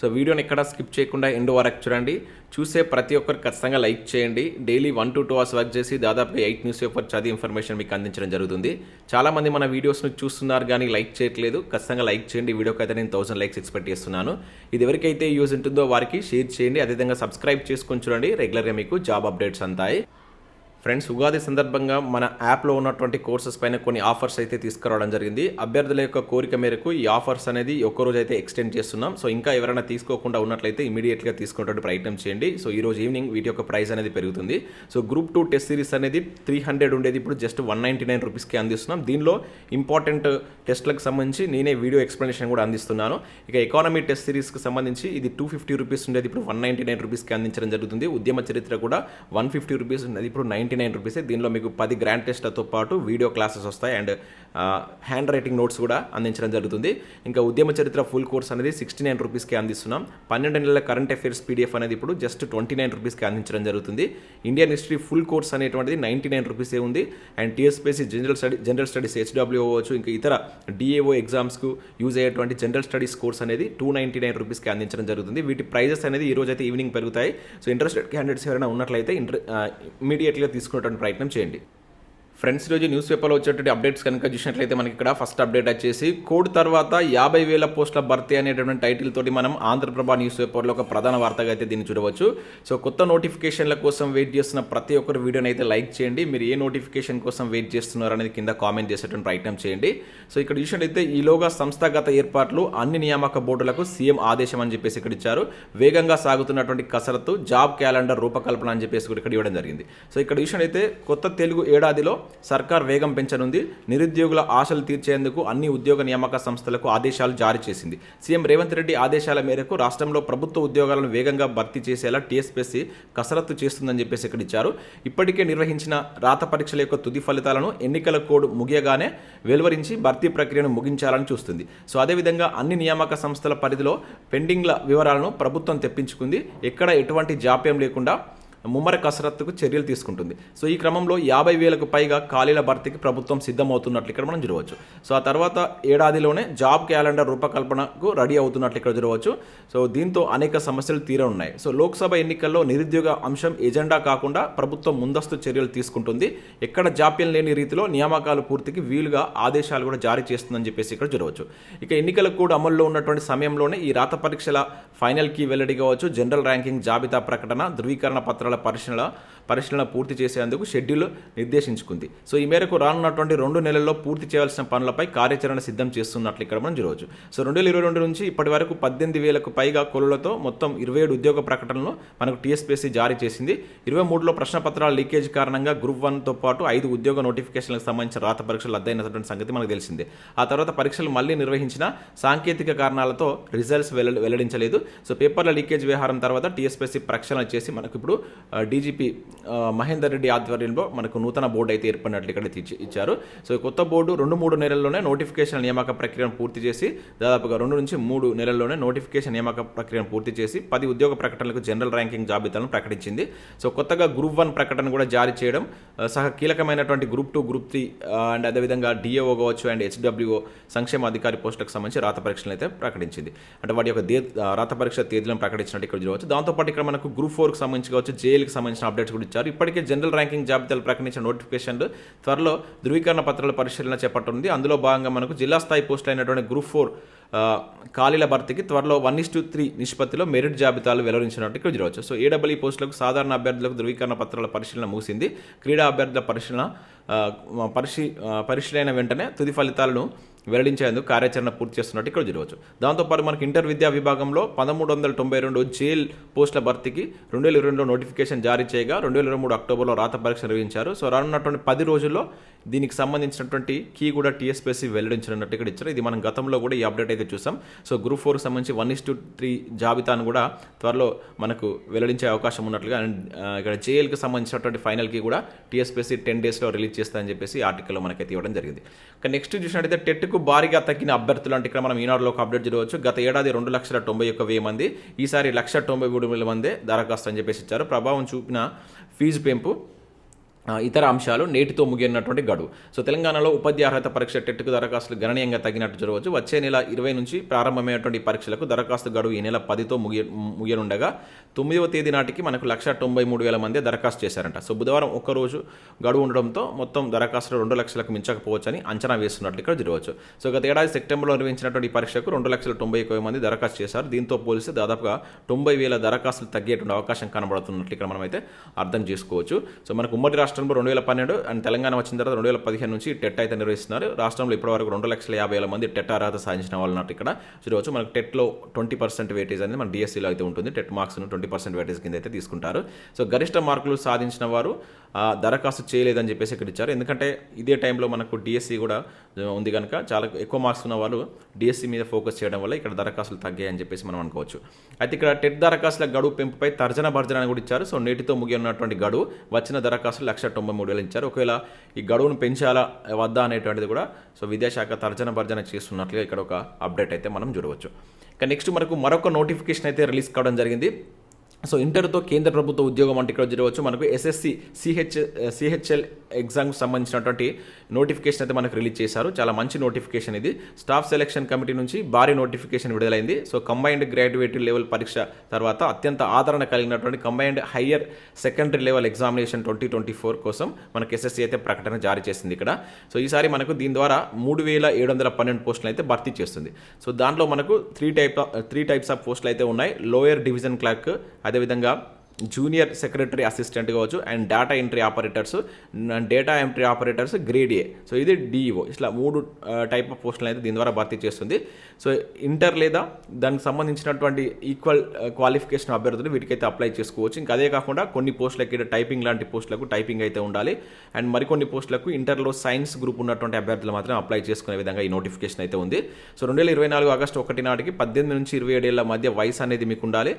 So వీడియోని ఎక్కడ skip చేయకుండా ఎండ్ వరకు చూడండి. చూసే ప్రతి ఒక్కరు ఖచ్చితంగా లైక్ చేయండి. Daily one to two hours work చేసి దాదాపుగా ఎయిట్ న్యూస్ పేపర్ చదివి ఇన్ఫర్మేషన్ మీకు అందించడం జరుగుతుంది. చాలామంది మన వీడియోస్ను చూస్తున్నారు కానీ లైక్ చేయట్లేదు. ఖచ్చితంగా లైక్ చేయండి. వీడియోకి అయితే నేను థౌసండ్ లైక్స్ ఎక్స్పెక్ట్ చేస్తున్నాను. ఇది ఎవరికైతే యూజ్ ఉంటుందో వారికి షేర్ చేయండి. అదేవిధంగా సబ్స్క్రైబ్ చేసుకొని చూడండి. రెగ్యులర్గా మీకు జాబ్ అప్డేట్స్ అంతాయి. ఫ్రెండ్స్ ఉగాది సందర్భంగా మన యాప్లో ఉన్నటువంటి కోర్సెస్ పైన కొన్ని ఆఫర్స్ అయితే తీసుకురావడం జరిగింది. అభ్యర్థుల యొక్క కోరిక మేరకు ఈ ఆఫర్స్ అనేది ఒక్కరోజు అయితే ఎక్స్టెండ్ చేస్తున్నాం. సో ఇంకా ఎవరైనా తీసుకోకుండా ఉన్నట్లయితే ఇమీడియట్గా తీసుకునేటువంటి ప్రయత్నం చేయండి. సో ఈ రోజు ఈవినింగ్ వీటి యొక్క ప్రైస్ అనేది పెరుగుతుంది. So group two test series అనేది త్రీ హండ్రెడ్ ఉండేది. ఇప్పుడు జస్ట్ వన్ నైంటీ నైన్ రూపీస్కి అందిస్తున్నాం. దీనిలో ఇంపార్టెంట్ టెస్ట్లకు సంబంధించి నేనే వీడియో ఎక్స్ప్లెనేషన్ కూడా అందిస్తున్నాను. ఇక ఎకానమీ టెస్ట్ సిరీస్కి సంబంధించి ఇది టూ ఫిఫ్టీ రూపీస్ ఉండేది. ఇప్పుడు వన్ నైంటీ నైన్ రూపీస్కి అందించడం జరుగుతుంది. ఉద్యమ చరిత్ర కూడా వన్ ఫిఫ్టీ రూపీస్ ఉండేది. ఇప్పుడు నైంటీ నైన్ రూపీసే. దీనిలో మీకు పది గ్రాండ్ టెస్ట్లతో పాటు వీడియో క్లాసెస్ వస్తాయి అండ్ హ్యాండ్ రైటింగ్ నోట్స్ కూడా అందించడం జరుగుతుంది. ఇంకా ఉద్యమ చరిత్ర ఫుల్ కోర్స్ అనేది సిక్స్టీ నైన్ రూపీస్కి అందిస్తున్నాం. పన్నెండు నెలల కరెంట్ అఫైర్స్ పీడిఎఫ్ అనేది ఇప్పుడు జస్ట్ ట్వంటీ నైన్ రూపీస్కి అందించడం జరుగుతుంది. ఇండియన్ హిస్టరీ ఫుల్ కోర్స్ అనేటువంటిది నైంటీ నైన్ రూపీసే ఉంది. And TSPC general study general studies HW అవ్వచ్చు ఇంకా ఇతర డిఏఓ ఎగ్జామ్స్కు యూజ్ అయ్యేటువంటి జనరల్ స్టడీస్ కోర్స్ అనేది టూ నైంటీ నైన్ రూపీస్కి అందించడం జరుగుతుంది. వీటి ప్రైజెస్ అనేది ఈ రోజు అయితే ఈవినింగ్ పెరుగుతాయి. సో ఇంట్రెస్టెడ్ క్యాండిడేట్స్ ఎవరైనా ఉన్నట్లయితే ఇంటర్ ఇమీడియట్గా తీసుకునేటువంటి ప్రయత్నం చేయండి. ఫ్రెండ్స్ రోజు న్యూస్ పేపర్లో వచ్చేటువంటి అప్డేట్స్ కనుక చూసినట్లయితే మనకి ఇక్కడ ఫస్ట్ అప్డేట్ వచ్చేసి కోడ్ తర్వాత యాభై వేల పోస్టుల భర్తీ అనేటువంటి టైటిల్ తోటి మనం ఆంధ్రప్రభ న్యూస్ పేపర్లో ఒక ప్రధాన వార్తగా అయితే దీన్ని చూడవచ్చు. సో కొత్త నోటిఫికేషన్ల కోసం వెయిట్ చేస్తున్న ప్రతి ఒక్కరు వీడియోని అయితే లైక్ చేయండి. మీరు ఏ నోటిఫికేషన్ కోసం వెయిట్ చేస్తున్నారు అనేది కింద కామెంట్ చేసేటువంటి ప్రయత్నం చేయండి. సో ఇక్కడ చూసినట్లయితే ఈలోగా సంస్థాగత ఏర్పాట్లు అన్ని నియామక బోర్డులకు సీఎం ఆదేశం అని చెప్పేసి ఇక్కడ ఇచ్చారు. వేగంగా సాగుతున్నటువంటి కసరత్తు జాబ్ క్యాలెండర్ రూపకల్పన అని చెప్పేసి కూడా ఇక్కడ ఇవ్వడం జరిగింది. సో ఇక్కడ చూసినట్లయితే కొత్త తెలుగు ఏడాదిలో సర్కార్ వేగం పెంచనుంది. నిరుద్యోగుల ఆశలు తీర్చేందుకు అన్ని ఉద్యోగ నియామక సంస్థలకు ఆదేశాలు జారీ చేసింది. సీఎం రేవంత్ రెడ్డి ఆదేశాల మేరకు రాష్ట్రంలో ప్రభుత్వ ఉద్యోగాలను వేగంగా భర్తీ చేసేలా టీఎస్పీఎస్సీ కసరత్తు చేస్తుందని చెప్పేసి ఇక్కడ ఇచ్చారు. ఇప్పటికే నిర్వహించిన రాత పరీక్షల యొక్క తుది ఫలితాలను ఎన్నికల కోడ్ ముగియగానే వెలువరించి భర్తీ ప్రక్రియను ముగించాలని చూస్తుంది. సో అదేవిధంగా అన్ని నియామక సంస్థల పరిధిలో పెండింగ్ల వివరాలను ప్రభుత్వం తెప్పించుకుంది. ఎక్కడ ఎటువంటి జాప్యం లేకుండా ముమ్మర కసరత్తుకు చర్యలు తీసుకుంటుంది. సో ఈ క్రమంలో యాభై వేలకు పైగా ఖాళీల భర్తీకి ప్రభుత్వం సిద్ధమవుతున్నట్లు ఇక్కడ మనం చూడవచ్చు. సో ఆ తర్వాత ఏడాదిలోనే జాబ్ క్యాలెండర్ రూపకల్పనకు రెడీ అవుతున్నట్లు ఇక్కడ చూడవచ్చు. సో దీంతో అనేక సమస్యలు తీరనున్నాయి. సో లోక్సభ ఎన్నికల్లో నిరుద్యోగ అంశం ఎజెండా కాకుండా ప్రభుత్వం ముందస్తు చర్యలు తీసుకుంటుంది. ఎక్కడ జాప్యం లేని రీతిలో నియామకాలు పూర్తికి వీలుగా ఆదేశాలు కూడా జారీ చేస్తుందని చెప్పేసి ఇక్కడ చూడవచ్చు. ఇక ఎన్నికలకు కూడా అమల్లో ఉన్నటువంటి సమయంలోనే ఈ రాత పరీక్షల ఫైనల్కి వెల్లడి కావచ్చు. జనరల్ ర్యాంకింగ్ జాబితా ప్రకటన ధృవీకరణ పత్రాల పరిశీలన పరిశీలన పూర్తి చేసేందుకు షెడ్యూల్ నిర్దేశించుకుంది. సో ఈ మేరకు రానున్నటువంటి రెండు నెలల్లో పూర్తి చేయాల్సిన పనులపై కార్యాచరణ సిద్ధం చేస్తున్నట్లు ఇక్కడ మనం చూడవచ్చు. సో రెండు వేల ఇరవై రెండు నుంచి ఇప్పటి వరకు పద్దెనిమిది వేలకు పైగా కొలులతో మొత్తం ఇరవై ఏడు ఉద్యోగ ప్రకటనలు మనకు టీఎస్పీఎస్సీ జారీ చేసింది. ఇరవై మూడులో ప్రశ్నపత్రాల లీకేజ్ కారణంగా గ్రూప్ వన్తో పాటు ఐదు ఉద్యోగ నోటిఫికేషన్లకు సంబంధించిన రాత పరీక్షలు రద్దయినటువంటి సంగతి మనకు తెలిసిందే. ఆ తర్వాత పరీక్షలు మళ్ళీ నిర్వహించిన సాంకేతిక కారణాలతో రిజల్ట్స్ వెల్ల వెల్లడించలేదు. సో పేపర్ల లీకేజ్ వ్యవహారం తర్వాత టీఎస్పీసీ ప్రక్షాళన చేసి మనకు ఇప్పుడు డీజీపీ మహేందర్ రెడ్డి ఆధ్వర్యంలో మనకు నూతన బోర్డు అయితే ఏర్పడినట్లు ఇక్కడ ఇచ్చారు. సో ఈ కొత్త బోర్డు రెండు మూడు నెలల్లోనే నోటిఫికేషన్ నియామక ప్రక్రియను పూర్తి చేసి దాదాపుగా రెండు నుంచి మూడు నెలల్లోనే నోటిఫికేషన్ నియామక ప్రక్రియను పూర్తి చేసి పది ఉద్యోగ ప్రకటనలకు జనరల్ ర్యాంకింగ్ జాబితాలను ప్రకటించింది. సో కొత్తగా గ్రూప్ వన్ ప్రకటన కూడా జారీ చేయడం సహా కీలకమైనటువంటి group two group three and అదేవిధంగా డిఏఓ కావచ్చు అండ్ హెచ్డబ్ల్యూఓ సంక్షేమ అధికారి పోస్టులకు సంబంధించి రాత పరీక్షలు అయితే ప్రకటించింది. అంటే వాటి యొక్క దే రాత పరీక్ష తేదీలను ప్రకటించినట్టు ఇక్కడ చూడవచ్చు. దాంతోపాటు ఇక్కడ మనకు గ్రూప్ ఫోర్కి సంబంధించి కావచ్చు జేఎల్కి సంబంధించిన అప్డేట్స్ కూడా ఇచ్చారు. ఇప్పటికే జనరల్ ర్యాంకింగ్ జాబితాలు ప్రకటించిన నోటిఫికేషన్లు త్వరలో ధృవీకరణ పత్రాల పరిశీలన చేపట్టనుంది. అందులో భాగంగా మనకు జిల్లా స్థాయి పోస్టులు అయినటువంటి గ్రూప్ ఫోర్ ఖాళీల భర్తీకి త్వరలో వన్ ఇస్ టు త్రీ నిష్పత్తిలో మెరిట్ జాబితాలు వెల్లడించినట్టు ఇక్కడ చూడవచ్చు. సో ఏడబ్ల్యూ పోస్టులకు సాధారణ అభ్యర్థులకు ధృవీకరణ పత్రాల పరిశీలన ముగిసింది. క్రీడా అభ్యర్థుల పరిశీలన పరిశీ పరిశీలన వెంటనే తుది ఫలితాలను వెల్లడించేందుకు కార్యాచరణ పూర్తి చేస్తున్నట్టు ఇక్కడ చూడవచ్చు. దాంతోపాటు మనకి ఇంటర్ విద్యా విభాగంలో పదమూడు వందల తొంభై రెండు జైల్ పోస్టుల భర్తీకి రెండు వేల ఇరవై రెండులో నోటిఫికేషన్ జారీ చేయగా రెండు వేల ఇరవై మూడు అక్టోబర్లో రాత పరీక్ష నిర్వహించారు. సో రానున్నటువంటి పది రోజుల్లో దీనికి సంబంధించినటువంటి కీ కూడా టీఎస్పీఎస్సీ వెల్లడించినట్టు ఇక్కడ ఇచ్చారు. ఇది మనం గతంలో కూడా ఈ అప్డేట్ అయితే చూసాం. సో గ్రూప్ ఫోర్కి సంబంధించి వన్ ఇస్ టు త్రీ జాబితాను కూడా త్వరలో మనకు వెల్లడించే అవకాశం ఉన్నట్లుగా అండ్ ఇక్కడ జేఎల్కి సంబంధించినటువంటి ఫైనల్ కీ కూడా టీఎస్పీఎస్సీ టెన్ డేస్లో రిలీజ్ చేస్తారని చెప్పేసి ఆర్టికల్లో మనకైతే ఇవ్వడం జరిగింది. ఇక నెక్స్ట్ చూసినట్టయితే టెట్కు భారీగా తగ్గిన అభ్యర్థులు అంటే ఇక్కడ మనం ఈనాడులో ఒక అప్డేట్ చూడవచ్చు గత ఏడాది రెండు లక్షల తొంభై ఒక్క వెయ్యి మంది ఈసారి లక్ష తొంభై మూడు వేల మంది దరఖాస్తు అని చెప్పేసి ఇచ్చారు. ప్రభావం చూపిన ఫీజు పెంపు ఇతర అంశాలు నేటితో ముగినటువంటి గడువు. సో తెలంగాణలో ఉపాధ్యాయ అర్హత పరీక్ష టెట్కు దరఖాస్తులు గణనీయంగా తగ్గినట్టు చూడవచ్చు వచ్చే నెల ఇరవై నుంచి ప్రారంభమైనటువంటి పరీక్షలకు దరఖాస్తు గడువు ఈ నెల పదితో ముగియ ముగియనుండగా తొమ్మిదవ తేదీ నాటికి మనకు లక్ష తొంభై మూడు వేల మంది దరఖాస్తు చేశారంట. సో బుధవారం ఒక్క రోజు గడువు ఉండడంతో మొత్తం దరఖాస్తులు రెండు లక్షలకు మించకపోవచ్చని అంచనా వేస్తున్నట్లు ఇక్కడ చూడవచ్చు సో గత ఏడాది సెప్టెంబర్లో నిర్వహించినటువంటి పరీక్షకు రెండు లక్షల తొంభై ఎక్కువ మంది దరఖాస్తు చేశారు. దీంతో పోలిస్తే దాదాపుగా తొంభై వేల దరఖాస్తులు తగ్గేటువంటి అవకాశం కనబడుతున్నట్లు ఇక్కడ మనమైతే అర్థం చేసుకోవచ్చు. సో మనకు ఉమ్మడి రాష్ట్రంలో రెండు వేల పన్నెండు అండ్ తెలంగాణ వచ్చిన తర్వాత రెండు వేల పదిహేను నుంచి టెట్ అయితే నిర్వహిస్తున్నారు. రాష్ట్రంలో ఇప్పటివరకు రెండు లక్షల యాభై వేల మంది టెట్ అర్హత సాధించిన వాళ్ళు ఉన్నట్టు ఇక్కడ. చూడవచ్చు మనకు టెట్లో ట్వంటీ పర్సెంట్ వేటేజ్ అనేది మన డిఎస్సీలో అయితే ఉంటుంది. టెట్ మార్క్స్ను ట్వంటీ పర్సెంట్ వేటేజ్ కింద అయితే తీసుకుంటారు. సో గరిష్ట మార్కులు సాధించిన వారు ఆ, దరఖాస్తు చేయలేదని చెప్పేసి ఇక్కడ ఇచ్చారు. ఎందుకంటే ఇదే టైంలో మనకు డిఎస్సి కూడా ఉంది కనుక చాలా ఎక్కువ మార్క్స్ ఉన్న వాళ్ళు డిఎస్సి మీద ఫోకస్ చేయడం వల్ల ఇక్కడ దరఖాస్తులు తగ్గాయని చెప్పేసి మనం అనుకోవచ్చు. అయితే ఇక్కడ టెట్ దరఖాస్తుల గడువు పెంపుపై తర్జన భర్జన కూడా ఇచ్చారు. సో నేటితో ముగి ఉన్నటువంటి గడువు వచ్చిన దరఖాస్తులు లక్ష తొంభై మూడు వేలు ఇచ్చారు. ఒకవేళ ఈ గడువును పెంచాలా వద్దా అనేటువంటిది కూడా సో విద్యాశాఖ తర్జన భర్జన చేస్తున్నట్లుగా ఇక్కడ ఒక అప్డేట్ అయితే మనం చూడవచ్చు. ఇక నెక్స్ట్ మనకు మరొక నోటిఫికేషన్ అయితే రిలీజ్ కావడం జరిగింది. సో ఇంటర్తో కేంద్ర ప్రభుత్వ ఉద్యోగం అంటే ఇక్కడ జరగవచ్చు. మనకు ఎస్ఎస్సి సిహెచ్ సిహెచ్ఎల్ ఎగ్జామ్కి సంబంధించినటువంటి నోటిఫికేషన్ అయితే మనకు రిలీజ్ చేశారు. చాలా మంచి నోటిఫికేషన్ ఇది. స్టాఫ్ సెలక్షన్ కమిటీ నుంచి భారీ నోటిఫికేషన్ విడుదలైంది. సో కంబైన్డ్ గ్రాడ్యుయేట్ లెవెల్ పరీక్ష తర్వాత అత్యంత ఆదరణ కలిగినటువంటి combined higher secondary level examination twenty twenty four కోసం మనకు ఎస్ఎస్సి అయితే ప్రకటన జారీ చేసింది ఇక్కడ. సో ఈసారి మనకు దీని ద్వారా మూడు వేల ఏడు వందల పన్నెండు పోస్టులు అయితే భర్తీ చేస్తుంది. సో దాంట్లో మనకు three type three types of పోస్టులు అయితే ఉన్నాయి. లోయర్ డివిజన్ క్లర్క్ అదేవిధంగా జూనియర్ సెక్రటరీ అసిస్టెంట్ కావచ్చు and data entry operators data entry operators grade A. So ఇది డిఈఓ ఇట్లా మూడు టైప్ ఆఫ్ పోస్టులు అయితే దీని ద్వారా భర్తీ చేస్తుంది. సో ఇంటర్ లేదా దానికి సంబంధించినటువంటి ఈక్వల్ క్వాలిఫికేషన్ అభ్యర్థులు వీటికైతే అప్లై చేసుకోవచ్చు. ఇంకా అదే కాకుండా కొన్ని పోస్టులకి టైపింగ్ లాంటి పోస్టులకు టైపింగ్ అయితే ఉండాలి. అండ్ మరికొన్ని పోస్టులకు ఇంటర్లో సైన్స్ గ్రూప్ ఉన్నటువంటి అభ్యర్థులు మాత్రం అప్లై చేసుకునే విధంగా ఈ నోటిఫికేషన్ అయితే ఉంది. సో రెండు వేల ఇరవై నాలుగు ఆగస్టు ఒకటి నాటికి పద్దెనిమిది నుంచి ఇరవై ఏడేళ్ళ మధ్య వయసు అనేది మీకు ఉండాలి.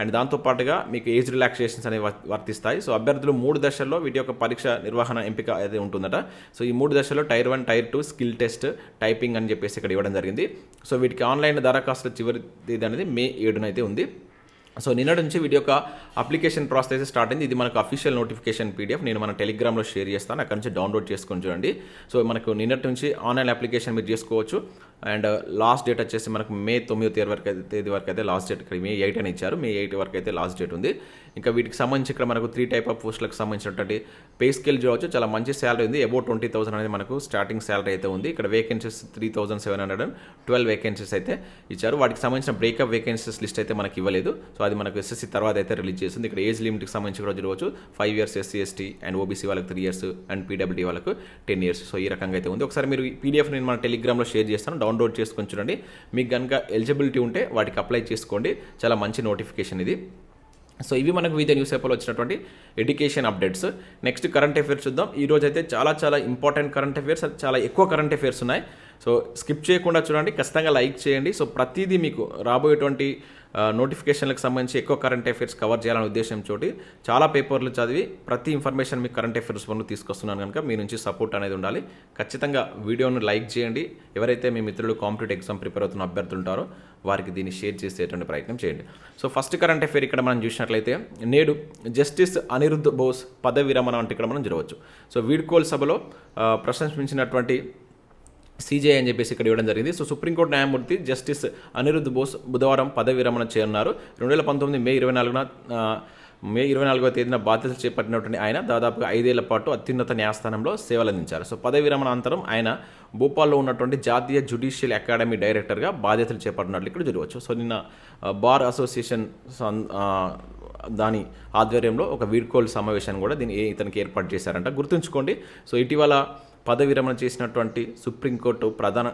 అండ్ దాంతోపాటుగా మీకు ఏజ్ రిలాక్సేషన్స్ అనేవి వర్తిస్తాయి. సో అభ్యర్థులు మూడు దశల్లో వీటి యొక్క పరీక్ష నిర్వహణ ఎంపిక అయితే ఉంటుందట. సో ఈ మూడు దశల్లో tier one tier two skill test typing అని చెప్పేసి ఇక్కడ ఇవ్వడం జరిగింది. సో వీటికి ఆన్లైన్ దరఖాస్తుల చివరి తేదీ అనేది మే ఏడున అయితే ఉంది. సో నిన్నటి నుంచి వీటి యొక్క అప్లికేషన్ ప్రాసెస్ అయితే స్టార్ట్ అయింది. ఇది మనకు అఫీషియల్ నోటిఫికేషన్ పీడిఎఫ్. నేను మన టెలిగ్రామ్లో షేర్ చేస్తాను. అక్కడ నుంచి డౌన్లోడ్ చేసుకొని చూడండి. సో మనకు నిన్నటి నుంచి ఆన్లైన్ అప్లికేషన్ మీరు చేసుకోవచ్చు. అండ్ లాస్ట్ డేట్ వచ్చేసి మనకు మే తొమ్మిదో తేదీ వరకు అయితే తేదీ వరకు అయితే లాస్ట్ డేట్ ఇక్కడ మే ఎయిట్ అని ఇచ్చారు. మే ఎయిట్ వరకు అయితే లాస్ట్ డేట్ ఉంది. ఇంకా వీటికి సంబంధించి ఇక్కడ మనకు త్రీ టైప్ ఆఫ్ పోస్టులకు సంబంధించినటువంటి పే స్కేల్ చూడవచ్చు. చాలా మంచి శాలరీ ఉంది. అబౌట్ ట్వంటీ థౌసండ్ అనేది మనకు స్టార్టింగ్ శాలరీ అయితే ఉంది. ఇక్కడ vacancies three thousand seven hundred and twelve vacancies అయితే ఇచ్చారు. వాటికి సంబంధించిన బ్రేకప్ వేకెన్సీస్ లిస్ట్ అయితే మనకి ఇవ్వలేదు. సో అది మనకు ఎస్ఎస్సీ తర్వాత అయితే రిలీజ్ చేస్తుంది. ఇక్కడ ఏజ్ లిమిట్కి సంబంధించి కూడా చూడవచ్చు. Five years SC ST and OBC వాళ్ళకి త్రీ ఇయర్స్ అండ్ పీడబ్ల్యూడీ వాళ్ళకు టెన్ ఇయర్స్ సో ఈ రకంగా అయితే ఉంది. ఒకసారి మీరు పీడిఎఫ్ నేను మన టెలిగ్రామ్లో షేర్ చేస్తాను. డౌన్లోడ్ చేసుకొని చూడండి. మీకు కనుక ఎలిజిబిలిటీ ఉంటే వాటికి అప్లై చేసుకోండి. చాలా మంచి నోటిఫికేషన్ ఇది. సో ఇవి మనకు వివిధ న్యూస్ పేపర్లో వచ్చినటువంటి education updates next current affairs చూద్దాం. ఈరోజు అయితే చాలా చాలా ఇంపార్టెంట్ కరెంట్ అఫైర్స్ చాలా ఎక్కువ కరెంట్ అఫైర్స్ ఉన్నాయి. సో స్కిప్ చేయకుండా చూడండి ఖచ్చితంగా లైక్ చేయండి. సో ప్రతిదీ మీకు రాబోయేటువంటి నోటిఫికేషన్లకు సంబంధించి ఎక్కువ కరెంట్ అఫైర్స్ కవర్ చేయాలనే చోటి చాలా పేపర్లు చదివి ప్రతి ఇన్ఫర్మేషన్ మీకు కరెంట్ అఫైర్స్ పనులు తీసుకొస్తున్నాను కనుక మీ నుంచి సపోర్ట్ అనేది ఉండాలి. ఖచ్చితంగా వీడియోను లైక్ చేయండి. ఎవరైతే మీ మిత్రులు కాంపిటేటివ్ ఎగ్జామ్ ప్రిపేర్ అవుతున్న అభ్యర్థులు ఉంటారో వారికి దీన్ని షేర్ చేసేటువంటి ప్రయత్నం చేయండి. సో ఫస్ట్ కరెంట్ అఫైర్ ఇక్కడ మనం చూసినట్లయితే నేడు జస్టిస్ అనిరుద్ధ్ బోస్ పదవి విరమణ అంటే ఇక్కడ మనం చూడవచ్చు సో వీడ్కోల్ సభలో ప్రశంసించినటువంటి సీజే అని చెప్పేసి ఇక్కడ ఇవ్వడం జరిగింది. సో సుప్రీంకోర్టు న్యాయమూర్తి జస్టిస్ అనిరుద్ధ్ బోస్ బుధవారం పదవి విరమణ చేయనున్నారు. రెండు వేల పంతొమ్మిది మే ఇరవై నాలుగున మే ఇరవై నాలుగవ తేదీన బాధ్యతలు చేపట్టినటువంటి ఆయన దాదాపుగా ఐదేళ్ళ పాటు అత్యున్నత న్యాయస్థానంలో సేవలందించారు. సో పదవి విరమణ అనంతరం ఆయన భోపాల్లో ఉన్నటువంటి జాతీయ జ్యుడిషియల్ అకాడమీ డైరెక్టర్గా బాధ్యతలు చేపట్టినట్లు ఇక్కడ చూడవచ్చు సో నిన్న బార్ అసోసియేషన్ దాని ఆధ్వర్యంలో ఒక వీడ్కోల్ సమావేశాన్ని కూడా దీన్ని ఇతనికి ఏర్పాటు చేశారంట. గుర్తుంచుకోండి. సో ఇటీవల పదవి విరమణ చేసినటువంటి సుప్రీంకోర్టు ప్రధాన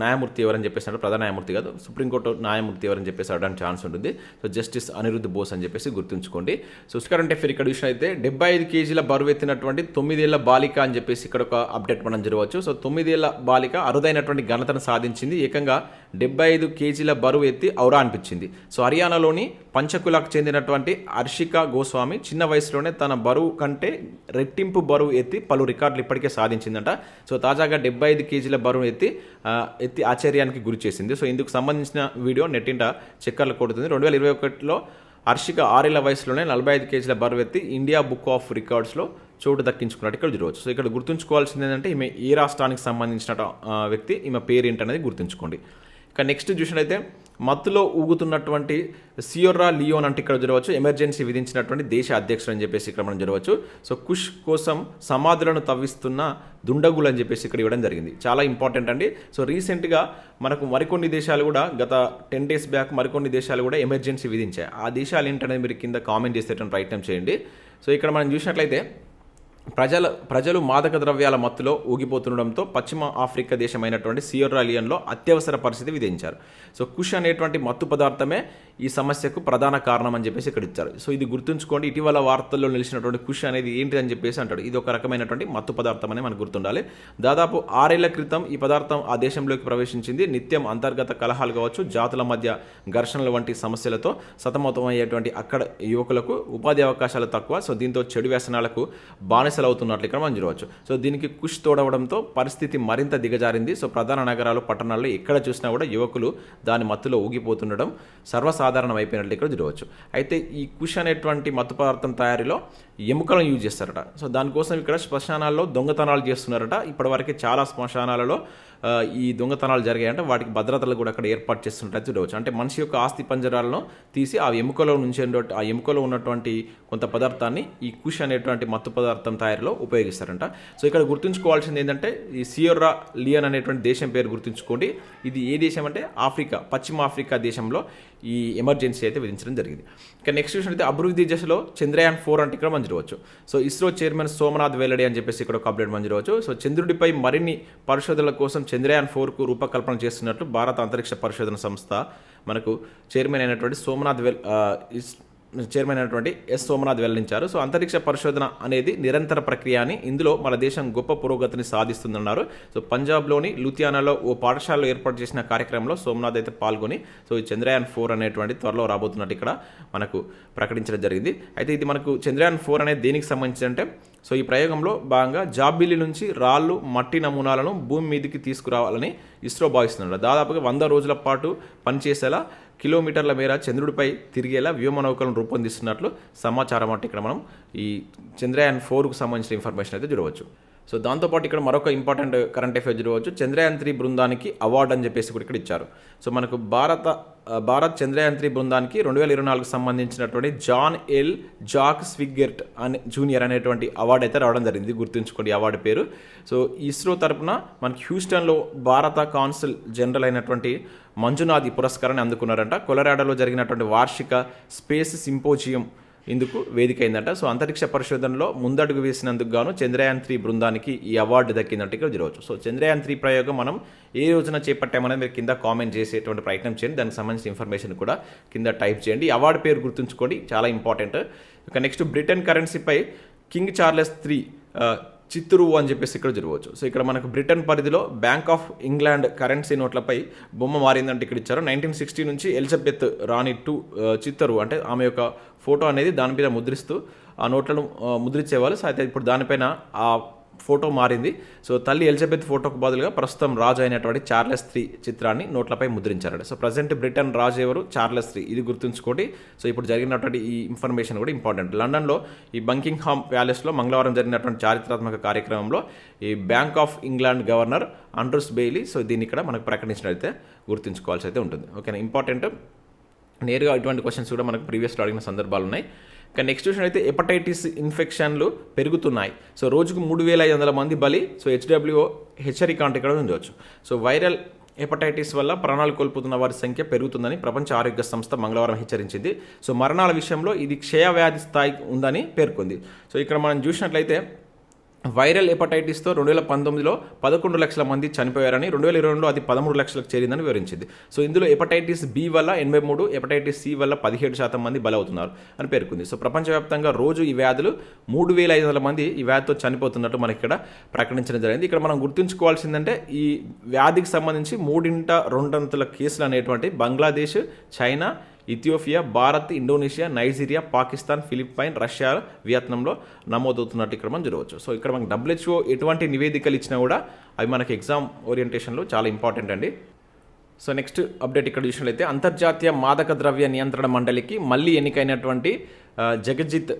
న్యాయమూర్తి ఎవరని చెప్పేసినట్టు ప్రధాన న్యాయమూర్తి కాదు సుప్రీంకోర్టు న్యాయమూర్తి ఎవరని చెప్పేసి అడడానికి ఛాన్స్ ఉంటుంది. సో జస్టిస్ అనిరుద్ధ్ బోస్ అని చెప్పేసి గుర్తుంచుకోండి. సో కరెంట్ అఫేర్ ఇక్కడ విషయం అయితే డెబ్బై ఐదు కేజీల బరువు ఎత్తినటువంటి తొమ్మిదేళ్ళ బాలిక అని చెప్పేసి ఇక్కడ ఒక అప్డేట్ మనం జరగవచ్చు. సో తొమ్మిదేళ్ళ బాలిక అరుదైనటువంటి ఘనతను సాధించింది. ఏకంగా డెబ్బై ఐదు కేజీల బరువు ఎత్తి ఔరా అనిపించింది. సో హర్యానాలోని పంచకులకు చెందినటువంటి హర్షిక గోస్వామి చిన్న వయసులోనే తన బరువు కంటే రెట్టింపు బరువు ఎత్తి పలు రికార్డులు ఇప్పటికే సాధించిందంట సో తాజాగా డెబ్బై ఐదు కేజీల బరువు ఎత్తి ఎత్తి ఆశ్చర్యానికి గురి చేసింది. సో ఇందుకు సంబంధించిన వీడియో నెట్టింట చక్కర్లు కొడుతుంది. రెండు వేల ఇరవై ఒకటిలో హర్షిక ఆరేళ్ళ వయసులోనే నలభై ఐదు కేజీల బరువు ఎత్తి ఇండియా బుక్ ఆఫ్ రికార్డ్స్లో చోటు దక్కించుకున్నట్టు ఇక్కడ చూడవచ్చు. సో ఇక్కడ గుర్తుంచుకోవాల్సింది ఏంటంటే ఈమె ఏ రాష్ట్రానికి సంబంధించిన వ్యక్తి. ఈమె పేరు ఏంటనేది గుర్తుంచుకోండి. ఇక నెక్స్ట్ చూసినట్టయితే మత్తులో ఊగుతున్నటువంటి సియోర్రా లియోన్ అంటే ఇక్కడ జరగవచ్చు. ఎమర్జెన్సీ విధించినటువంటి దేశ అధ్యక్షుడు అని చెప్పేసి ఇక్కడ మనం జరగవచ్చు. సో కుష్ కోసం సమాధులను తవ్విస్తున్న దుండగులు అని చెప్పేసి ఇక్కడ ఇవ్వడం జరిగింది. చాలా ఇంపార్టెంట్ అండి. సో రీసెంట్గా మనకు మరికొన్ని దేశాలు కూడా గత టెన్ డేస్ బ్యాక్ మరికొన్ని దేశాలు కూడా ఎమర్జెన్సీ విధించాయి. ఆ దేశాలు ఏంటనేది మీరు కింద కామెంట్ చేసేటువంటి ప్రయత్నం చేయండి. సో ఇక్కడ మనం చూసినట్లయితే ప్రజల ప్రజలు మాదక ద్రవ్యాల మత్తులో ఊగిపోతుండడంతో పశ్చిమ ఆఫ్రికా దేశమైనటువంటి సియోరాలియన్లో అత్యవసర పరిస్థితి విధించారు. సో కుష్ అనేటువంటి మత్తు పదార్థమే ఈ సమస్యకు ప్రధాన కారణం అని చెప్పేసి ఇక్కడ ఇచ్చారు. సో ఇది గుర్తుంచుకోండి. ఇటీవల వార్తల్లో నిలిచినటువంటి కుష్ అనేది ఏంటి అని చెప్పేసి అంటాడు. ఇది ఒక రకమైనటువంటి మత్తు పదార్థం అని మనకు గుర్తుండాలి. దాదాపు ఆరేళ్ళ క్రితం ఈ పదార్థం ఆ దేశంలోకి ప్రవేశించింది. నిత్యం అంతర్గత కలహాలు కావచ్చు జాతుల మధ్య ఘర్షణల వంటి సమస్యలతో సతమతమయ్యేటువంటి అక్కడ యువకులకు ఉపాధి అవకాశాలు తక్కువ. సో దీంతో చెడు వ్యసనాలకు బానిసలు అవుతున్నట్లు ఇక్కడ మనం చూడవచ్చు. సో దీనికి కుష్ తోడవడంతో పరిస్థితి మరింత దిగజారింది. సో ప్రధాన నగరాలు పట్టణాల్లో ఎక్కడ చూసినా కూడా యువకులు దాని మత్తులో ఊగిపోతుండడం సర్వసాధారణం అయిపోయినట్లు ఇక్కడ చూడవచ్చు. అయితే ఈ కుష్ అనేటువంటి మత్తు పదార్థం తయారీలో ఎముకలను యూజ్ చేస్తారట. సో దానికోసం ఇక్కడ శ్మశానాల్లో దొంగతనాలు చేస్తున్నారట. ఇప్పటివరకు చాలా శ్మశానాలలో ఈ దొంగతనాలు జరిగాయంటే. వాటికి భద్రతలు కూడా అక్కడ ఏర్పాటు చేస్తున్నట్టు చూడవచ్చు. అంటే మనిషి యొక్క ఆస్తి పంజరాలను తీసి ఆ ఎముకలో నుంచి ఆ ఎముకలో ఉన్నటువంటి కొంత పదార్థాన్ని ఈ కుష్ అనేటువంటి మత్తు పదార్థం తయారీలో ఉపయోగిస్తారంట. సో ఇక్కడ గుర్తుంచుకోవాల్సింది ఏంటంటే ఈ సియోర్రా లియన్ అనేటువంటి దేశం పేరు గుర్తుంచుకోండి. ఇది ఏ దేశం అంటే ఆఫ్రికా పశ్చిమ ఆఫ్రికా దేశంలో ఈ ఎమర్జెన్సీ అయితే విధించడం జరిగింది. ఇక నెక్స్ట్ విషయం అయితే అభివృద్ధి దశలో చంద్రయాన్ ఫోర్ అంటే ఇక్కడ మనం సో ఇస్రో చైర్మన్ సోమనాథ్ వెల్లడి అని చెప్పేసి ఇక్కడ ఒక అప్డేట్ మనం సో చంద్రుడిపై మరిన్ని పరిశోధనల కోసం చంద్రయాన్ ఫోర్కు రూపకల్పన చేస్తున్నట్లు భారత అంతరిక్ష పరిశోధన సంస్థ మనకు చైర్మన్ అయినటువంటి సోమనాథ్ వెల్ ఇస్ చైర్మన్ అయినటువంటి ఎస్ సోమనాథ్ వెల్లడించారు. సో అంతరిక్ష పరిశోధన అనేది నిరంతర ప్రక్రియ అని ఇందులో మన దేశం గొప్ప పురోగతిని సాధిస్తుందన్నారు. సో పంజాబ్లోని లూథియానాలో ఓ పాఠశాలలో ఏర్పాటు చేసిన కార్యక్రమంలో సోమనాథ్ అయితే పాల్గొని సో ఈ చంద్రయాన్ ఫోర్ అనేటువంటి త్వరలో రాబోతున్నట్టు ఇక్కడ మనకు ప్రకటించడం జరిగింది. అయితే ఇది మనకు చంద్రయాన్ ఫోర్ అనేది దేనికి సంబంధించి అంటే సో ఈ ప్రయోగంలో భాగంగా జాబిల్లి నుంచి రాళ్ళు మట్టి నమూనాలను భూమి మీదకి తీసుకురావాలని ఇస్రో భావిస్తున్నారు దాదాపుగా వంద రోజుల పాటు పనిచేసేలా కిలోమీటర్ల మేర చంద్రుడిపై తిరిగేలా వ్యోమనౌకలను రూపొందిస్తున్నట్లు సమాచారం అంటే ఇక్కడ మనం ఈ చంద్రయాన్ ఫోర్కు సంబంధించిన ఇన్ఫర్మేషన్ అయితే చూడవచ్చు. సో దాంతోపాటు ఇక్కడ మరొక ఇంపార్టెంట్ కరెంట్ అఫేర్ చూడవచ్చు. చంద్రయాన్ త్రీ బృందానికి అవార్డు అని చెప్పేసి కూడా ఇక్కడ ఇచ్చారు. సో మనకు భారత భారత్ చంద్రయాన్ త్రీ బృందానికి రెండు వేల ఇరవై నాలుగు సంబంధించినటువంటి జాన్ ఎల్ జాక్ స్విగ్గెర్ట్ అనే జూనియర్ అనేటువంటి అవార్డు అయితే రావడం జరిగింది. గుర్తుంచుకోండి అవార్డు పేరు. సో ఇస్రో తరపున మనకి హ్యూస్టన్లో భారత కాన్సుల్ జనరల్ అయినటువంటి మంజునాథ్ ఈ పురస్కారాన్ని అందుకున్నారంట. కొలరాడోలో జరిగినటువంటి వార్షిక స్పేస్ సింపోజియం ఇందుకు వేదిక సో అంతరిక్ష పరిశోధనలో ముందడుగు వేసినందుకు గాను చంద్రయాన్ త్రీ బృందానికి ఈ అవార్డు దక్కిందంటే ఇక్కడ ఈరోజు సో చంద్రయాన్ త్రీ ప్రయోగం మనం ఏ రోజున చేపట్టామనేది మీరు కింద కామెంట్ చేసేటువంటి ప్రయత్నం చేయండి. దానికి సంబంధించిన ఇన్ఫర్మేషన్ కూడా కింద టైప్ చేయండి. అవార్డు పేరు గుర్తుంచుకోండి. చాలా ఇంపార్టెంట్. ఇక నెక్స్ట్ బ్రిటన్ కరెన్సీపై కింగ్ చార్లెస్ త్రీ చిత్తూరు అని చెప్పేసి ఇక్కడ జరగవచ్చు. సో ఇక్కడ మనకు బ్రిటన్ పరిధిలో బ్యాంక్ ఆఫ్ ఇంగ్లాండ్ కరెన్సీ నోట్లపై బొమ్మ మారిందంటే ఇక్కడ ఇచ్చారు. నైన్టీన్ సిక్స్టీ నుంచి ఎలిజబెత్ రాణి టూ uh, చిత్తరు అంటే ఆమె యొక్క ఫోటో అనేది దాని మీద ముద్రిస్తూ ఆ నోట్లను uh, ముద్రించేవాళ్ళు. సో అయితే ఇప్పుడు దానిపైన ఆ ఫోటో మారింది. సో తల్లి ఎలిజబెత్ ఫోటోకు బదులుగా ప్రస్తుతం రాజు అయినటువంటి చార్లెస్ త్రీ చిత్రాన్ని నోట్లపై ముద్రించారు సో ప్రజెంట్ బ్రిటన్ రాజు ఎవరు? Charles three. ఇది గుర్తుంచుకోండి. సో ఇప్పుడు జరిగినటువంటి ఈ ఇన్ఫర్మేషన్ కూడా ఇంపార్టెంట్. లండన్లో ఈ బంకింగ్హామ్ ప్యాలెస్లో మంగళవారం జరిగినటువంటి చారిత్రాత్మక కార్యక్రమంలో ఈ bank of England governor Andrews Bailey so దీన్ని ఇక్కడ మనకు ప్రకటించినట్లయితే గుర్తుంచుకోవాల్సి అయితే ఉంటుంది. ఓకేనా? ఇంపార్టెంట్. నేరుగా ఇటువంటి క్వశ్చన్స్ కూడా మనకు ప్రీవియస్లో అడిగిన సందర్భాలు ఉన్నాయి. ఇక నెక్స్ట్ విషయం అయితే హెపటైటిస్ ఇన్ఫెక్షన్లు పెరుగుతున్నాయి. సో రోజుకు మూడు వేల ఐదు వందల మంది బలి సో హెచ్డబ్ల్యూఓ హెచ్చరిక అంటే ఇక్కడ ఉంచవచ్చు సో వైరల్ హెపటైటిస్ వల్ల ప్రాణాలు కోల్పోతున్న వారి సంఖ్య పెరుగుతుందని ప్రపంచ ఆరోగ్య సంస్థ మంగళవారం హెచ్చరించింది. సో మరణాల విషయంలో ఇది క్షయ వ్యాధి స్థాయి ఉందని పేర్కొంది. సో ఇక్కడ మనం చూసినట్లయితే వైరల్ హెపటైటిస్తో రెండు వేల పంతొమ్మిదిలో పదకొండు లక్షల మంది చనిపోయారని రెండు వేల ఇరవై రెండులో అది పదమూడు లక్షలకు చేరిందని వివరించింది. సో ఇందులో హెపటైటిస్ బి వల్ల ఎనభై మూడు హెపటైటిస్ సి వల్ల పదిహేడు శాతం మంది బలవుతున్నారు అని పేర్కొంది. సో ప్రపంచవ్యాప్తంగా రోజు ఈ వ్యాధులు మూడు వేల ఐదు వందల మంది ఈ వ్యాధితో చనిపోతున్నట్టు మనకి ఇక్కడ ప్రకటించడం జరిగింది. ఇక్కడ మనం గుర్తుంచుకోవాల్సిందంటే ఈ వ్యాధికి సంబంధించి మూడింట రెండంతుల కేసులు అనేటువంటి Bangladesh China Ethiopia Bharat Indonesia Nigeria Pakistan Philippine Russia వియత్నంలో నమోదవుతున్నట్టు ఇక్కడ మనం చూడవచ్చు సో ఇక్కడ మనకు డబ్ల్యూహెచ్ఓ ఎటువంటి నివేదికలు ఇచ్చినా కూడా అవి మనకి ఎగ్జామ్ ఓరియంటేషన్లో చాలా ఇంపార్టెంట్ అండి. సో నెక్స్ట్ అప్డేట్ ఇక్కడ చూసినట్లయితే అంతర్జాతీయ మాదక ద్రవ్య నియంత్రణ మండలికి మళ్ళీ ఎన్నికైనటువంటి జగజిత్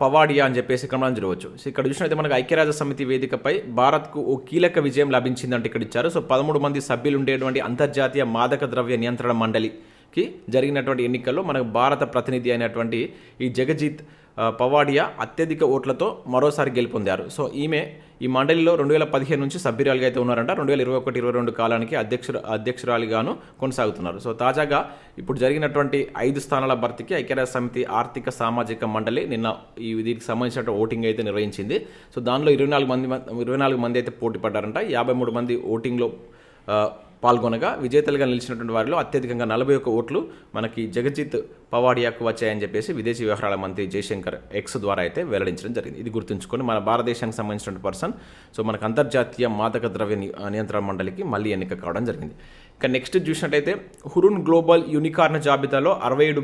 పవాడియా అని చెప్పేసి ఇక్కడ మనం చూడవచ్చు సో ఇక్కడ చూసినట్లయితే మనకు ఐక్యరాజ్య సమితి వేదికపై భారత్కు ఓ కీలక విజయం లభించిందంటే ఇక్కడ ఇచ్చారు. సో పదమూడు మంది సభ్యులు ఉండేటువంటి అంతర్జాతీయ మాదక ద్రవ్య నియంత్రణ మండలి కి జరిగినటువంటి ఎన్నికల్లో మనకు భారత ప్రతినిధి అయినటువంటి ఈ జగజిత్ పవాడియా అత్యధిక ఓట్లతో మరోసారి గెలుపొందారు. సో ఈమె ఈ మండలిలో రెండు వేల పదిహేను నుంచి సభ్యురాలుగా అయితే ఉన్నారంట. రెండు వేల ఇరవై ఒకటి ఇరవై రెండు కాలానికి అధ్యక్షుడు అధ్యక్షురాలిగాను కొనసాగుతున్నారు. సో తాజాగా ఇప్పుడు జరిగినటువంటి ఐదు స్థానాల భర్తీకి ఐక్యరాజ్య సమితి ఆర్థిక సామాజిక మండలి నిన్న ఈ దీనికి సంబంధించిన ఓటింగ్ అయితే నిర్వహించింది. సో దానిలో ఇరవై నాలుగు మంది ఇరవై నాలుగు మంది అయితే పోటీ పడ్డారంట. యాభై మూడు మంది ఓటింగ్లో పాల్గొనగా విజేతలుగా నిలిచినటువంటి వారిలో అత్యధికంగా నలభై ఒక్క ఓట్లు మనకి జగజిత్ పవాడియాకు వచ్చాయని చెప్పేసి విదేశీ వ్యవహారాల మంత్రి జయశంకర్ ఎక్స్ ద్వారా అయితే వెల్లడించడం జరిగింది. ఇది గుర్తుంచుకొని మన భారతదేశానికి సంబంధించిన పర్సన్ సో మనకు అంతర్జాతీయ మాదక ద్రవ్య నియంత్రణ మండలికి మళ్ళీ ఎన్నిక కావడం జరిగింది. ఇక నెక్స్ట్ చూసినట్టయితే హురున్ గ్లోబల్ యూనికార్న్ జాబితాలో అరవై ఏడు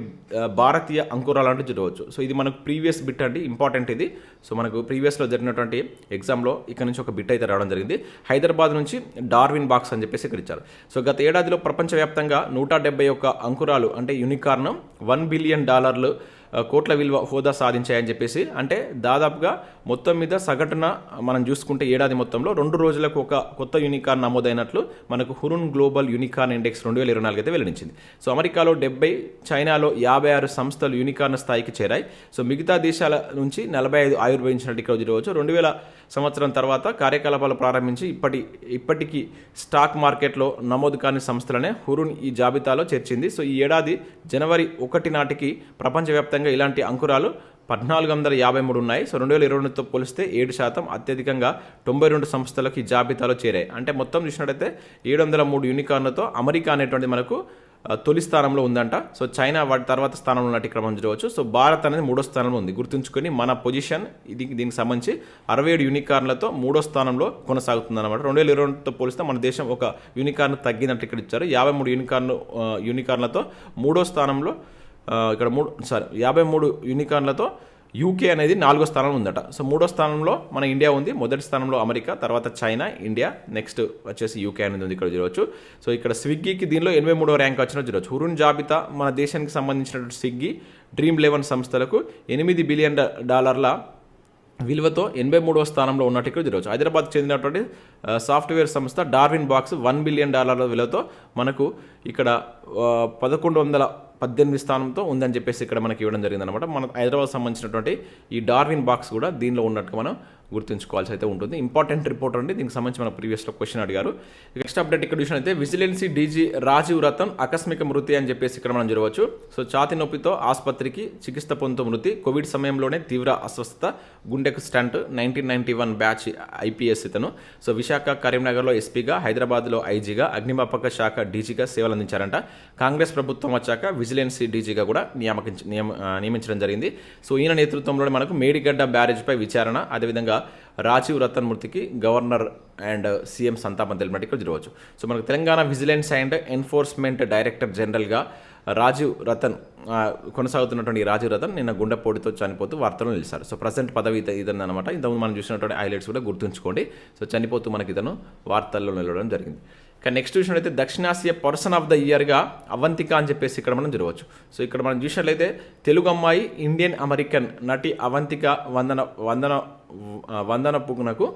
భారతీయ అంకురాలు అంటూ చూడవచ్చు. సో ఇది మనకు ప్రీవియస్ బిట్ అండి ఇంపార్టెంట్ ఇది. సో మనకు ప్రీవియస్లో జరిగినటువంటి ఎగ్జామ్లో ఇక్కడ నుంచి ఒక బిట్ అయితే రావడం జరిగింది. హైదరాబాద్ నుంచి డార్విన్ బాక్స్ అని చెప్పేసి ఇక్కడ ఇచ్చారు. సో గత ఏడాదిలో ప్రపంచవ్యాప్తంగా నూట డెబ్బై ఒక్క అంకురాలు అంటే యూనికార్న్ వన్ బిలియన్ డాలర్లు ఆ, కోట్ల విలువ హోదా సాధించాయని చెప్పేసి అంటే దాదాపుగా మొత్తం మీద సగటున మనం చూసుకుంటే ఏడాది మొత్తంలో రెండు రోజులకు ఒక కొత్త యూనికార్న్ నమోదైనట్లు మనకు హురున్ గ్లోబల్ యూనికార్న్ ఇండెక్స్ రెండు వేల ఇరవై నాలుగు అయితే వెల్లడించింది. సో అమెరికాలో డెబ్బై చైనాలో యాభై ఆరు సంస్థలు యూనికార్న్ స్థాయికి చేరాయి. సో మిగతా దేశాల నుంచి నలభై ఐదు ఆవిర్భవించినట్టు ఈరోజు రోజు రెండు వేల సంవత్సరం తర్వాత కార్యకలాపాలు ప్రారంభించి ఇప్పటి ఇప్పటికీ స్టాక్ మార్కెట్లో నమోదు కాని సంస్థలనే హురున్ ఈ జాబితాలో చేర్చింది. సో ఈ ఏడాది జనవరి ఒకటి నాటికి ప్రపంచవ్యాప్తంగా ఇలాంటి అంకురాలు పద్నాలుగు వందల యాభై మూడు ఉన్నాయి. సో రెండు వేల ఇరవై రెండుతో పోలిస్తే ఏడు శాతం అత్యధికంగా తొంభై రెండు సంస్థలకు ఈ జాబితాలో చేరాయి. అంటే మొత్తం చూసినట్టయితే ఏడు వందల మూడు యూనికార్న్లతో అమెరికా అనేటువంటి మనకు తొలి స్థానంలో ఉందంట. సో చైనా వాటి తర్వాత స్థానంలో ఉన్నట్టు ఇక్కడ మనం చూడవచ్చు. సో భారత్ అనేది మూడో స్థానంలో ఉంది. గుర్తుంచుకొని మన పొజిషన్ ఇది దీనికి సంబంధించి అరవై ఏడు యూనికార్న్లతో మూడో స్థానంలో కొనసాగుతుంది అనమాట రెండు వేల ఇరవై రెండుతో పోలిస్తే మన దేశం ఒక యూనికార్న్ తగ్గినట్టు ఇక్కడ ఇచ్చారు. యాభై మూడు యూనికార్న్ యూనికార్న్లతో మూడో స్థానంలో ఇక్కడ మూడు సారీ యాభై మూడు యూనికార్న్లతో యూకే అనేది నాలుగో స్థానం ఉందట. సో మూడో స్థానంలో మన ఇండియా ఉంది మొదటి స్థానంలో అమెరికా తర్వాత చైనా ఇండియా నెక్స్ట్ వచ్చేసి యూకే అనేది ఉంది ఇక్కడ చూడవచ్చు సో ఇక్కడ స్విగ్గీకి దీనిలో ఎనభై మూడో ర్యాంక్ వచ్చినట్టు చూడవచ్చు హురున్ జాబితా మన దేశానికి సంబంధించినటువంటి స్విగ్గీ డ్రీమ్ లెవెన్ సంస్థలకు ఎనిమిది బిలియన్ డాలర్ల విలువతో ఎనభై మూడవ స్థానంలో ఉన్నట్టు ఇక్కడ చూడవచ్చు హైదరాబాద్ చెందినటువంటి సాఫ్ట్వేర్ సంస్థ డార్విన్ బాక్స్ వన్ బిలియన్ డాలర్ల విలువతో మనకు ఇక్కడ పదకొండు వందల పద్దెనిమిది స్థానంతో ఉందని చెప్పేసి ఇక్కడ మనకి ఇవ్వడం జరిగిందనమాట మన హైదరాబాద్ సంబంధించినటువంటి ఈ డార్విన్ బాక్స్ కూడా దీనిలో ఉన్నట్టుగా మనం గుర్తుంచుకోవాల్సి అయితే ఉంటుంది. ఇంపార్టెంట్ రిపోర్ట్ అండి. దీనికి సంబంధించి మన ప్రీవియస్లో క్వశ్చన్ అడిగారు. నెక్స్ట్ అప్డేట్ ఇక్కడ విషయం అయితే విజిలెన్సీ డీజీ రాజీవ్ రతన్ ఆకస్మిక మృతి అని చెప్పేసి ఇక్కడ మనం చూడవచ్చు. సో ఛాతి నొప్పితో ఆసుపత్రికి చికిత్స పొందుతూ మృతి. కోవిడ్ సమయంలోనే తీవ్ర అస్వస్థత గుండెకు stent nineteen ninety one batch IPS ఇతను. సో విశాఖ కరీంనగర్లో ఎస్పీగా హైదరాబాద్లో ఐజీగా అగ్నిమాపక శాఖ డీజీగా సేవలు అందించారంట. కాంగ్రెస్ ప్రభుత్వం వచ్చాక విజిలెన్సీ డీజీగా కూడా నియామకించ నియమ నియమించడం జరిగింది. సో ఈయన నేతృత్వంలోనే మనకు మేడిగడ్డ బ్యారేజ్పై విచారణ అదేవిధంగా రాజీవ్ రతన్ మృతికి గవర్నర్ అండ్ సీఎం సంతాపం తెలిపినట్టు ఇక్కడ చూడవచ్చు సో మనకు Telangana vigilance and enforcement director జనరల్గా రాజీవ్ రతన్ కొనసాగుతున్నటువంటి రాజీవ్ రతన్ నిన్న గుండెపోటుతో చనిపోతూ వార్తలు నిలిచారు. సో ప్రజెంట్ పదవి ఇత- ఇదని అనమాట ఇంతకుముందు మనం చూసినటువంటి హైలైట్స్ కూడా గుర్తుంచుకోండి. సో చనిపోతూ మనకి ఇతను వార్తల్లో నిలవడం జరిగింది. కానీ నెక్స్ట్ చూసినట్లయితే దక్షిణాసియా పర్సన్ ఆఫ్ ద ఇయర్గా అవంతిక అని చెప్పేసి ఇక్కడ మనం చూడవచ్చు. సో ఇక్కడ మనం చూసినట్లయితే తెలుగు అమ్మాయి ఇండియన్ అమెరికన్ నటి అవంతిక వందన వందన వందన పుగ్నకు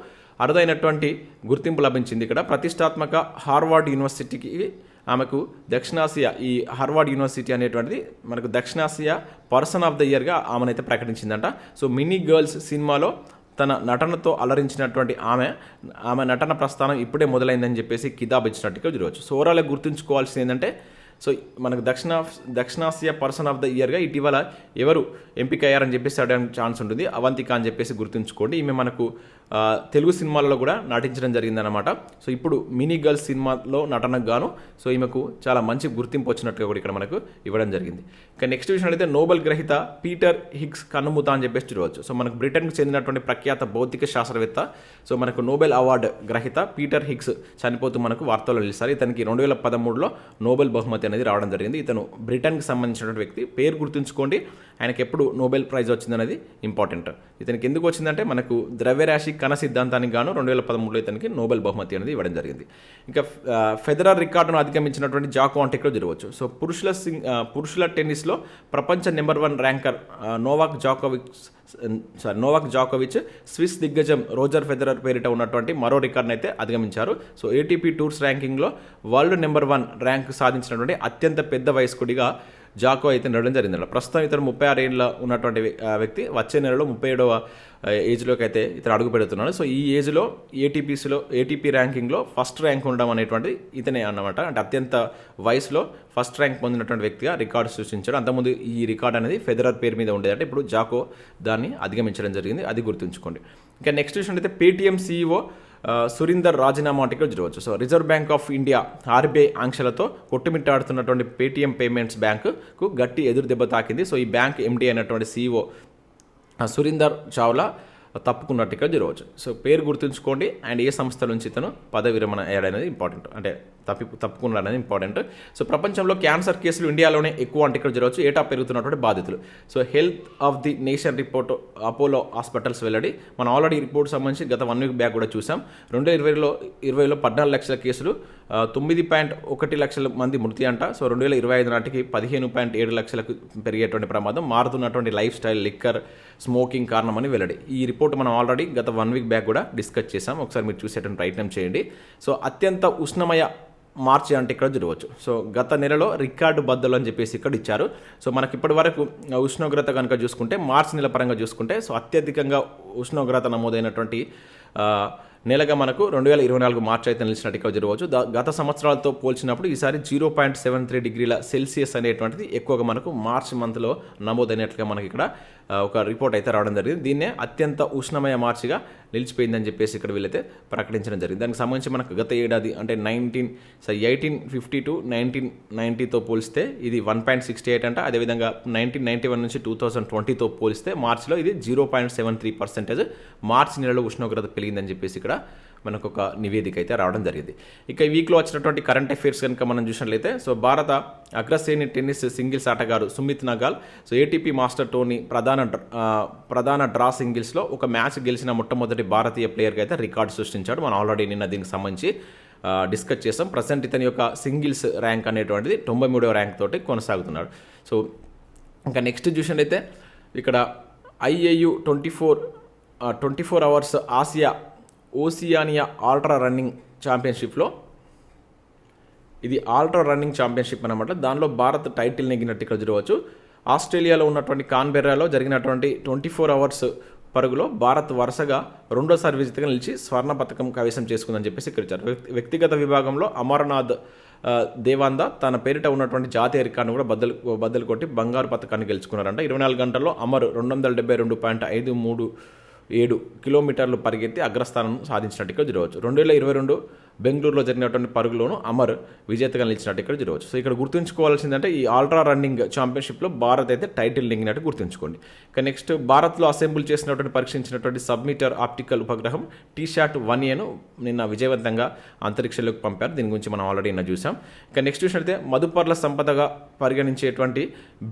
అరుదైనటువంటి గుర్తింపు లభించింది ఇక్కడ. ప్రతిష్టాత్మక హార్వార్డ్ యూనివర్సిటీకి ఆమెకు దక్షిణాసియా ఈ హార్వార్డ్ యూనివర్సిటీ అనేటువంటిది మనకు దక్షిణాసియా పర్సన్ ఆఫ్ ద ఇయర్గా ఆమెనైతే ప్రకటించిందంట. సో మినీ గర్ల్స్ సినిమాలో తన నటనతో అలరించినటువంటి ఆమె ఆమె నటన ప్రస్థానం ఇప్పుడే మొదలైందని చెప్పేసి కితాబ్ ఇచ్చినట్టుగా చూడవచ్చు. సో ఓవరాల్గా గుర్తుంచుకోవాల్సింది ఏంటంటే సో మనకు దక్షిణ దక్షిణాసియా పర్సన్ ఆఫ్ ద ఇయర్గా ఇటీవల ఎవరు ఎంపిక అయ్యారని చెప్పేసి అడగడానికి ఛాన్స్ ఉంటుంది. అవంతిక అని చెప్పేసి గుర్తుంచుకోండి. ఈమె మనకు తెలుగు సినిమాలలో కూడా నటించడం జరిగిందనమాట సో ఇప్పుడు మినీ గర్ల్స్ సినిమాలో నటనకు గాను సో ఈమెకు చాలా మంచి గుర్తింపు వచ్చినట్టుగా కూడా ఇక్కడ మనకు ఇవ్వడం జరిగింది. ఇక నెక్స్ట్ విషయం అయితే నోబెల్ గ్రహీత పీటర్ హిగ్స్ కన్నుమూత అని చెప్పేసి చూడవచ్చు. సో మనకు బ్రిటన్కు చెందినటువంటి ప్రఖ్యాత భౌతిక శాస్త్రవేత్త సో మనకు నోబెల్ అవార్డు గ్రహీత పీటర్ హిగ్స్ చనిపోతూ మనకు వార్తల్లో నిలిచారు. ఇతనికి రెండు వేల పదమూడులో నోబెల్ బహుమతి అనేది రావడం జరిగింది. ఇతను బ్రిటన్కి సంబంధించినటువంటి వ్యక్తి. పేరు గుర్తుంచుకోండి. ఆయనకి ఎప్పుడు నోబెల్ ప్రైజ్ వచ్చిందనేది ఇంపార్టెంట్. ఇతనికి ఎందుకు వచ్చిందంటే మనకు ద్రవ్యరాశి కణ సిద్ధాంతానికి గాను రెండు వేల పదమూడులో ఇతనికి నోబెల్ బహుమతి అనేది ఇవ్వడం జరిగింది. ఇంకా ఫెదరర్ రికార్డును అధిగమించినటువంటి జాకో ఆంటెక్లో జరగవచ్చు. సో పురుషుల సింగ్ పురుషుల టెన్నిస్లో ప్రపంచ number one ranker Novak Djokovics sorry Novak జాకోవిచ్ స్విస్ దిగ్గజం రోజర్ ఫెదరర్ పేరిట ఉన్నటువంటి మరో రికార్డును అయితే అధిగమించారు. సో ఏటీపీ టూర్స్ ర్యాంకింగ్లో వరల్డ్ నెంబర్ వన్ ర్యాంక్ సాధించినటువంటి అత్యంత పెద్ద వయస్కుడిగా జాకో అయితే నడడం జరిగింది ప్రస్తుతం ఇతను ముప్పై ఆరు ఏళ్ళ ఉన్నటువంటి వ్యక్తి వచ్చే నెలలో ముప్పై ఏడవ ఏజ్లోకి అయితే ఇతను అడుగు పెడుతున్నాడు. సో ఈ ఏజ్లో ఏటీపీసీలో ఏటీపీ ర్యాంకింగ్లో ఫస్ట్ ర్యాంక్ ఉండడం అనేటువంటిది ఇతనే అన్నమాట. అంటే అత్యంత వయసులో ఫస్ట్ ర్యాంక్ పొందినటువంటి వ్యక్తిగా రికార్డు సృష్టించాడు. అంతకుముందు ఈ రికార్డ్ అనేది ఫెదరర్ పేరు మీద ఉండేది అంటే ఇప్పుడు జాకో దాన్ని అధిగమించడం జరిగింది. అది గుర్తుంచుకోండి. ఇంకా నెక్స్ట్ విషయం అయితే పేటీఎం సీఈఓ సురీందర్ రాజీనామా ఆర్టికల్ జరగవచ్చు so Reserve Bank of India RBI ఆంక్షలతో కొట్టుమిట్టాడుతున్నటువంటి పేటీఎం పేమెంట్స్ బ్యాంకుకు గట్టి ఎదురు దెబ్బ తాకింది. సో ఈ బ్యాంక్ ఎండీ అయినటువంటి సీఈఓ సురీందర్ చావ్లా తప్పుకున్నట్టుగా జరగవచ్చు సో పేరు గుర్తుంచుకోండి. అండ్ ఏ సంస్థ నుంచి ఇతను పదవి విరమణ అయ్యాడనేది ఇంపార్టెంట్ అంటే తప్పి తప్పుకున్నాడు అనేది ఇంపార్టెంట్. సో ప్రపంచంలో క్యాన్సర్ కేసులు ఇండియాలోనే ఎక్కువ అంటే ఇక్కడ జరగవచ్చు. ఏటా పెరుగుతున్నటువంటి బాధితులు. So health of the nation report Apollo hospitals వెల్లడి. మనం ఆల్రెడీ రిపోర్ట్ సంబంధించి గత వన్ వీక్ బ్యాక్ కూడా చూసాం. రెండు వేల ఇరవైలో ఇరవైలో పద్నాలుగు లక్షల కేసులు తొమ్మిది పాయింట్ ఒకటి లక్షల మంది మృతి అంట. సో రెండు వేల ఇరవై ఐదు నాటికి పదిహేను పాయింట్ ఏడు లక్షలకు పెరిగేటువంటి ప్రమాదం. మారుతున్నటువంటి లైఫ్ స్టైల్ లిక్కర్ స్మోకింగ్ కారణమని వెల్లడి. ఈ రిపోర్ట్ మనం ఆల్రెడీ గత వన్ వీక్ బ్యాక్ కూడా డిస్కస్ చేసాం ఒకసారి మీరు చూసేటువంటి ప్రయత్నం చేయండి. సో అత్యంత ఉష్ణమయ మార్చి అంటే ఇక్కడ చూడవచ్చు సో గత నెలలో రికార్డు బద్దలు అని చెప్పేసి ఇక్కడ ఇచ్చారు. సో మనకి ఇప్పటి వరకు ఉష్ణోగ్రత కనుక చూసుకుంటే మార్చి నెల పరంగా చూసుకుంటే సో అత్యధికంగా ఉష్ణోగ్రత నమోదైనటువంటి నెలగా మనకు రెండు వేల ఇరవై నాలుగు మార్చి అయితే నిలిచినట్టు ఇక్కడ జరగవచ్చు. గత సంవత్సరాలతో పోల్చినప్పుడు ఈసారి జీరో పాయింట్ సెవెన్ త్రీ డిగ్రీల సెల్సియస్ అనేటువంటిది ఎక్కువగా మనకు మార్చి మంత్లో నమోదైనట్లుగా మనకి ఇక్కడ ఒక రిపోర్ట్ అయితే రావడం జరిగింది. దీన్నే అత్యంత ఉష్ణమయ మార్చిగా నిలిచిపోయిందని చెప్పేసి ఇక్కడ వీళ్ళైతే ప్రకటించడం జరిగింది. దానికి సంబంధించి మనకు గత ఏడాది అంటే nineteen sorry eighteen fifty to nineteen నైంటీతో పోలిస్తే ఇది వన్ పాయింట్ సిక్స్టీ ఎయిట్ అంట. అదేవిధంగా నైన్టీన్ నైన్టీ వన్ నుంచి టూ థౌసండ్ ట్వంటీతో పోలిస్తే మార్చిలో ఇది zero point seven three percentage March నెలలో ఉష్ణోగ్రత పెరిగిందని చెప్పేసి ఇక్కడ మనకు ఒక నివేదిక అయితే రావడం జరిగింది. ఇక ఈ వీక్లో వచ్చినటువంటి కరెంట్ అఫైర్స్ కనుక మనం చూసినట్లయితే సో భారత అగ్రశ్రేణి టెన్నిస్ సింగిల్స్ ఆటగాడు Sumit Nagal so ATP master Tony ప్రధాన ప్రధాన డ్రా సింగిల్స్లో ఒక మ్యాచ్ గెలిచిన మొట్టమొదటి భారతీయ ప్లేయర్గా అయితే రికార్డు సృష్టించాడు. మనం ఆల్రెడీ నిన్న దీనికి సంబంధించి డిస్కస్ చేసాం. ప్రజెంట్ ఇతని యొక్క సింగిల్స్ ర్యాంక్ అనేటువంటిది తొంభై మూడవ ర్యాంక్ తోటి కొనసాగుతున్నాడు. సో ఇంకా నెక్స్ట్ చూసినట్లయితే ఇక్కడ IAU twenty four twenty four hours Asia Oceania ultra running ఛాంపియన్షిప్లో. ఇది ఆల్ట్రా రన్నింగ్ ఛాంపియన్షిప్ అనమాట దానిలో భారత్ టైటిల్ నెగ్గినట్టు ఇక్కడ చూడవచ్చు. ఆస్ట్రేలియాలో ఉన్నటువంటి కాన్బెర్రాలో జరిగినటువంటి ట్వంటీ ఫోర్ అవర్స్ పరుగులో భారత్ వరుసగా రెండోసారి విజేతగా నిలిచి స్వర్ణ పథకం కైవసం చేసుకుందని చెప్పేసి ఇక్కడ ఇచ్చారు వ్యక్తిగత విభాగంలో అమర్నాథ్ దేవాంద తన పేరిట ఉన్నటువంటి జాతీయ రికార్డును కూడా బద్దలు బద్దలు కొట్టి బంగారు పథకాన్ని గెలుచుకున్నారంట. ఇరవై నాలుగు గంటల్లో అమర్ రెండు వందల డెబ్బై రెండు పాయింట్ ఐదు మూడు ఏడు కిలోమీటర్లు పరిగెత్తి అగ్రస్థానం సాధించినట్టు ఇక్కడ జరగవచ్చు. రెండు వేల ఇరవై రెండు బెంగళూరులో జరిగినటువంటి పరుగులోను అమర్ విజేతగా నిలిచినట్టు ఇక్కడ జరగవచ్చు. సో ఇక్కడ గుర్తుంచుకోవాల్సిందంటే ఈ ఆల్ట్రా రన్నింగ్ ఛాంపియన్షిప్లో భారత్ అయితే టైటిల్ నింగినట్టు గుర్తుంచుకోండి. ఇక నెక్స్ట్ భారత్లో అసెంబుల్ చేసినటువంటి పరీక్షించినటువంటి సబ్మీటర్ ఆప్టికల్ ఉపగ్రహం టీ షార్ట్ వన్ ఏను నిన్న విజయవంతంగా అంతరిక్షంలోకి పంపారు. దీని గురించి మనం ఆల్రెడీ నిన్న చూసాం ఇక నెక్స్ట్ చూసినట్లయితే మదుపర్ల సంపదగా పరిగణించేటువంటి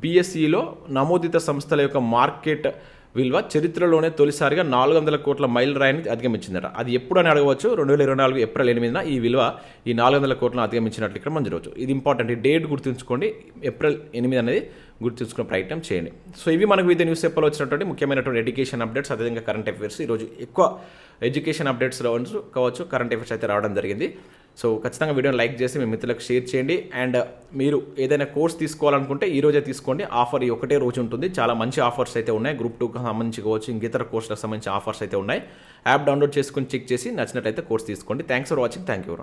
బీఎస్ఈలో నమోదిత సంస్థల యొక్క మార్కెట్ విలువ చరిత్రలోనే తొలిసారిగా నాలుగు వందల కోట్ల మైల్ రాయిని అధిగమించిందట. అది ఎప్పుడు అని అడగవచ్చు? రెండు వేల ఇరవై నాలుగు ఏప్రిల్ ఎనిమిదిన ఈ విలువ ఈ నాలుగు వందల కోట్లను అధిగమించినట్లు ఇక్కడ మనం చూడవచ్చు. ఇది ఇంపార్టెంట్. ఈ డేట్ గుర్తుంచుకోండి. ఏప్రిల్ ఎనిమిది అనేది గుర్తుంచుకునే ప్రయత్నం చేయండి. సో ఇవి మనకు వివిధ న్యూస్ పేపర్లో వచ్చినటువంటి ముఖ్యమైనటువంటి ఎడ్యుకేషన్ అప్డేట్స్ అదేవిధంగా కరెంట్ అఫైర్స్. ఈరోజు ఎక్కువ ఎడ్యుకేషన్ అప్డేట్స్ రావచ్చు కావచ్చు కరెంట్ అఫైర్స్ అయితే రావడం జరిగింది. సో ఖచ్చితంగా వీడియోని లైక్ చేసి మీ మిత్రులకు షేర్ చేయండి. అండ్ మీరు ఏదైనా కోర్స్ తీసుకోవాలనుకుంటే ఈ రోజే తీసుకోండి. ఆఫర్ ఈ ఒకటే రోజు ఉంటుంది. చాలా మంచి ఆఫర్స్ అయితే ఉన్నాయి. గ్రూప్ టూకి సంబంధించి కావచ్చు ఇంక ఇతర కోర్సులకు సంబంధించి ఆఫర్స్ అయితే ఉన్నాయి. యాప్ డౌన్లోడ్ చేసుకుని చెక్ చేసి నచ్చినట్లయితే కోర్స్ తీసుకోండి. Thanks for watching thank you